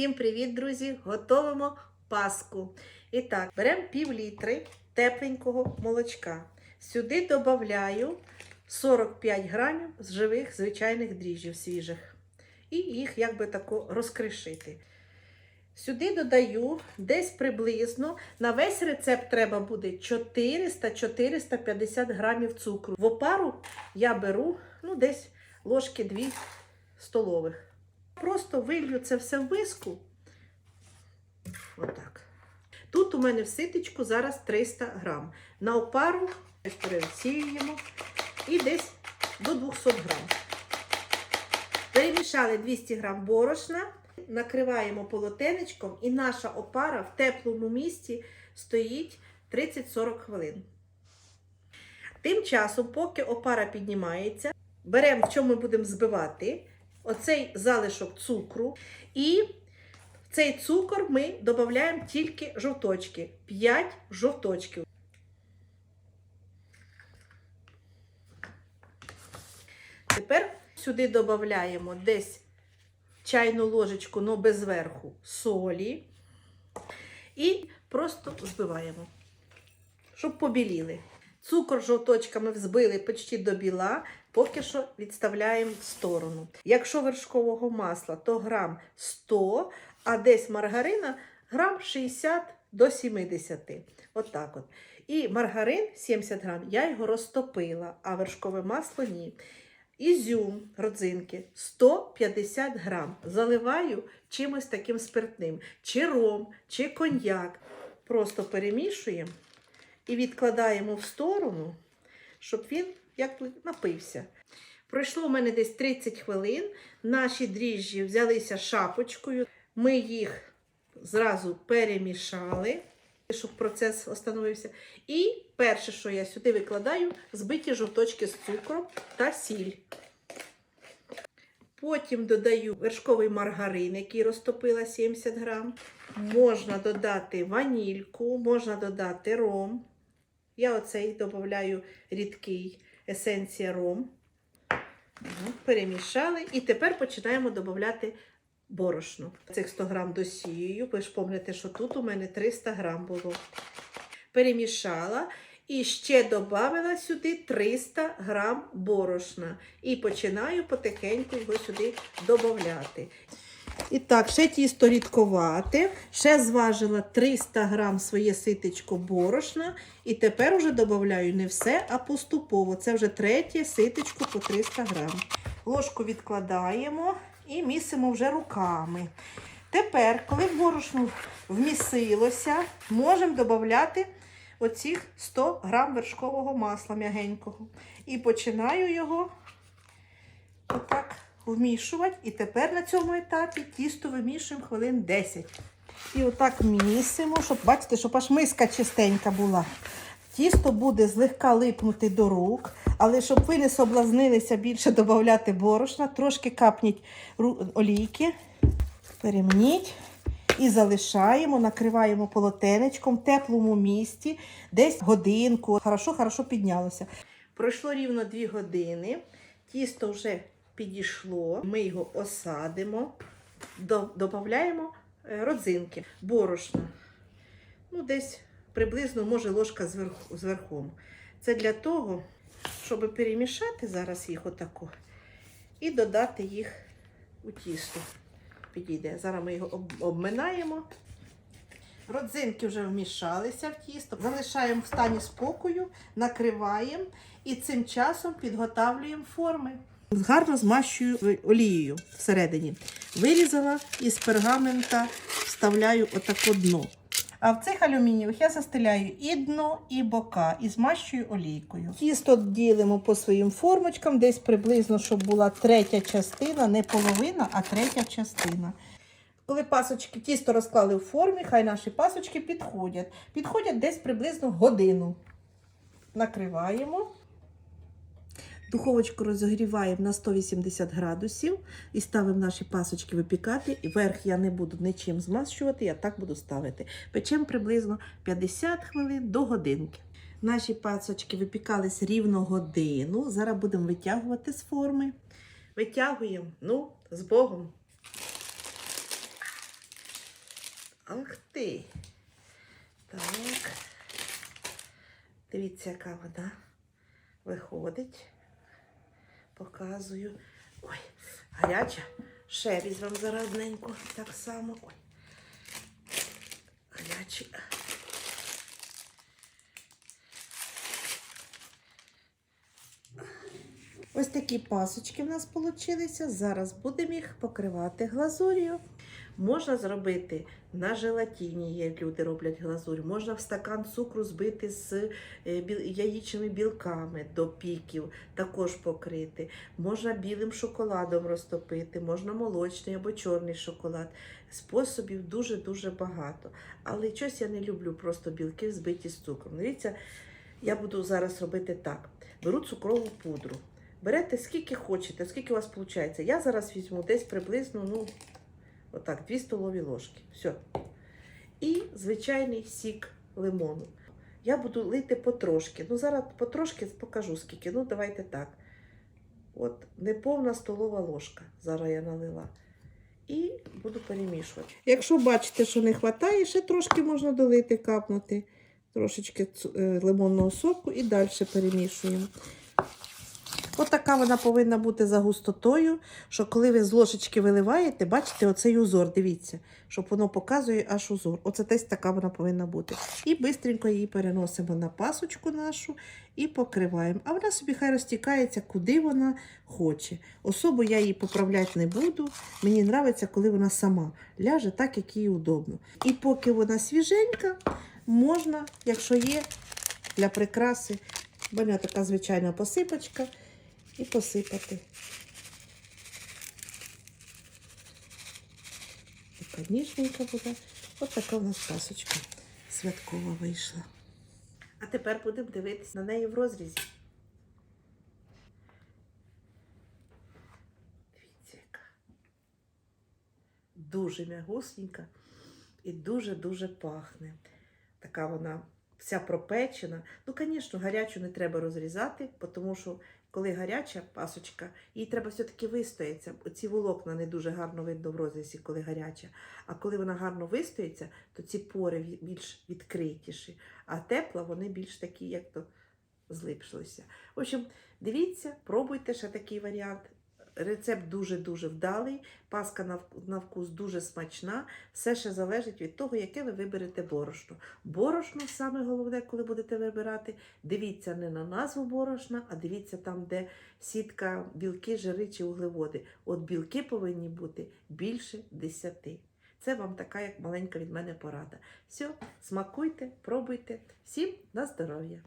Всім привіт, друзі! Готовимо паску. І так, беремо пів літри тепленького молочка. Сюди додаю 45 грамів живих звичайних дріжджів свіжих. І їх якби тако розкришити. Сюди додаю десь приблизно на весь рецепт треба буде 400-450 грамів цукру. В опару я беру ну, десь ложки 2 столових. Просто вилью це все в миску. Отак. Тут у мене в ситечку зараз 300 грам. На опару пересіюємо і десь до 200 грам. Перемішали 200 грам борошна, накриваємо полотенечком, і наша опара в теплому місці стоїть 30-40 хвилин. Тим часом, поки опара піднімається, беремо, в чому ми будемо збивати, оцей залишок цукру. І в цей цукор ми додаємо тільки жовточки. 5 жовточків. Тепер сюди додаємо десь чайну ложечку, але без верху солі. І просто збиваємо, щоб побіліли. Цукор жовточками взбили почти до біла, поки що відставляємо в сторону. Якщо вершкового масла, то грам 100, а десь маргарина грам 60 до 70. Отак от. І маргарин 70 грам, я його розтопила, а вершкове масло ні. Ізюм родзинки 150 грам. Заливаю чимось таким спиртним, чи ром, чи коньяк. Просто перемішуємо і відкладаємо в сторону, щоб він як напився. Пройшло в мене десь 30 хвилин. Наші дріжджі взялися шапочкою. Ми їх зразу перемішали, щоб процес остановився. І перше, що я сюди викладаю, збиті жовточки з цукром та сіль. Потім додаю вершковий маргарин, який розтопила 70 грам. Можна додати ванільку, можна додати ром. Я оцей додаю рідкий есенція ром. Перемішали. І тепер починаємо додати борошно. Цих 100 грам досію. Ви ж пам'ятаєте, що тут у мене 300 грам було. Перемішала. І ще додала сюди 300 грам борошна. І починаю потихеньку його сюди додати. І так, ще тісто рідковате, ще зважила 300 грам своє ситечко борошна. І тепер вже додаю не все, а поступово. Це вже третє ситечко по 300 грам. Ложку відкладаємо і місимо вже руками. Тепер, коли борошно вмісилося, можемо додати оцих 100 грам вершкового масла м'ягенького. І починаю його отак вмішувати. І тепер на цьому етапі тісто вимішуємо хвилин 10. І отак місимо, щоб бачите, щоб аж миска чистенька була. Тісто буде злегка липнути до рук, але щоб ви не соблазнилися більше додати борошна, трошки капніть олійки, перемніть. І залишаємо, накриваємо полотенечком в теплому місці, десь годинку. Хорошо-хорошо піднялося. Пройшло рівно 2 години. Тісто вже підійшло. Ми його осадимо, додаємо родзинки, борошна. Ну, десь приблизно, може, ложка зверху, зверху. Це для того, щоб перемішати зараз їх отако і додати їх у тісто підійде. Зараз ми його обминаємо. Родзинки вже вмішалися в тісто. Залишаємо в стані спокою, накриваємо і цим часом підготавлюємо форми. Гарно змащую олією всередині. Вирізала із пергамента, вставляю отако дно. А в цих алюмінієвих я застеляю і дно, і бока, і змащую олійкою. Тісто ділимо по своїм формочкам, десь приблизно, щоб була третя частина, не половина, а третя частина. Коли пасочки тісто розклали в формі, хай наші пасочки підходять. Підходять десь приблизно годину. Накриваємо. Духовочку розігріваємо на 180 градусів і ставимо наші пасочки випікати. І верх я не буду нічим змащувати, я так буду ставити. Печемо приблизно 50 хвилин до годинки. Наші пасочки випікались рівно годину. Зараз будемо витягувати з форми. Витягуємо, ну, з Богом. Ах ти. Так. Дивіться, яка вона виходить. Показую. Ой, гаряча. Ще візьмемо зараз одненьку. Так само. Ой. Гарячі. Ось такі пасочки в нас вийшли. Зараз будемо їх покривати глазур'ю. Можна зробити на желатині, є люди роблять глазурь. Можна в стакан цукру збити з е, яєчними білками до піків, також покрити. Можна білим шоколадом розтопити, можна молочний або чорний шоколад. Способів дуже-дуже багато. Але щось я не люблю просто білки збиті з цукром. Дивіться, я буду зараз робити так: беру цукрову пудру. Берете скільки хочете, скільки у вас виходить. Я зараз візьму десь приблизно, ну, отак, 2 столові ложки. Все. І звичайний сік лимону. Я буду лити потрошки. Ну, зараз потрошки покажу скільки. Ну, давайте так. От, неповна столова ложка. Зараз я налила. І буду перемішувати. Якщо бачите, що не вистачає, ще трошки можна долити, капнути. Трошечки е, лимонного соку і далі перемішуємо. Отака вона повинна бути за густотою, що коли ви з ложечки виливаєте, бачите оцей узор, дивіться, щоб воно показує аж узор. Оце десь така вона повинна бути. І швидко її переносимо на пасочку нашу і покриваємо. А вона собі хай розтікається, куди вона хоче. Особо я її поправляти не буду. Мені подобається, коли вона сама ляже так, як їй удобно. І поки вона свіженька, можна, якщо є для прикраси, в мене така звичайна посипочка і посипати. Така ніжненька буде. Ось така у нас пасочка святкова вийшла. А тепер будемо дивитися на неї в розрізі. Дивіться, яка. Дуже м'ягусенька і дуже-дуже пахне. Така вона вся пропечена. Ну, звісно, гарячу не треба розрізати, тому що коли гаряча пасочка, їй треба все-таки вистоятися. Ці волокна не дуже гарно видно в розрізі, коли гаряча. А коли вона гарно вистоїться, то ці пори більш відкритіші. А тепла вони більш такі, як то злипшилися. В общем, дивіться, пробуйте ще такий варіант. Рецепт дуже-дуже вдалий, паска на вкус дуже смачна. Все ще залежить від того, яке ви виберете борошно. Борошно саме головне, коли будете вибирати, дивіться не на назву борошна, а дивіться там, де сітка білки, жири чи углеводи. От білки повинні бути більше 10. Це вам така, як маленька від мене порада. Все, смакуйте, пробуйте. Всім на здоров'я!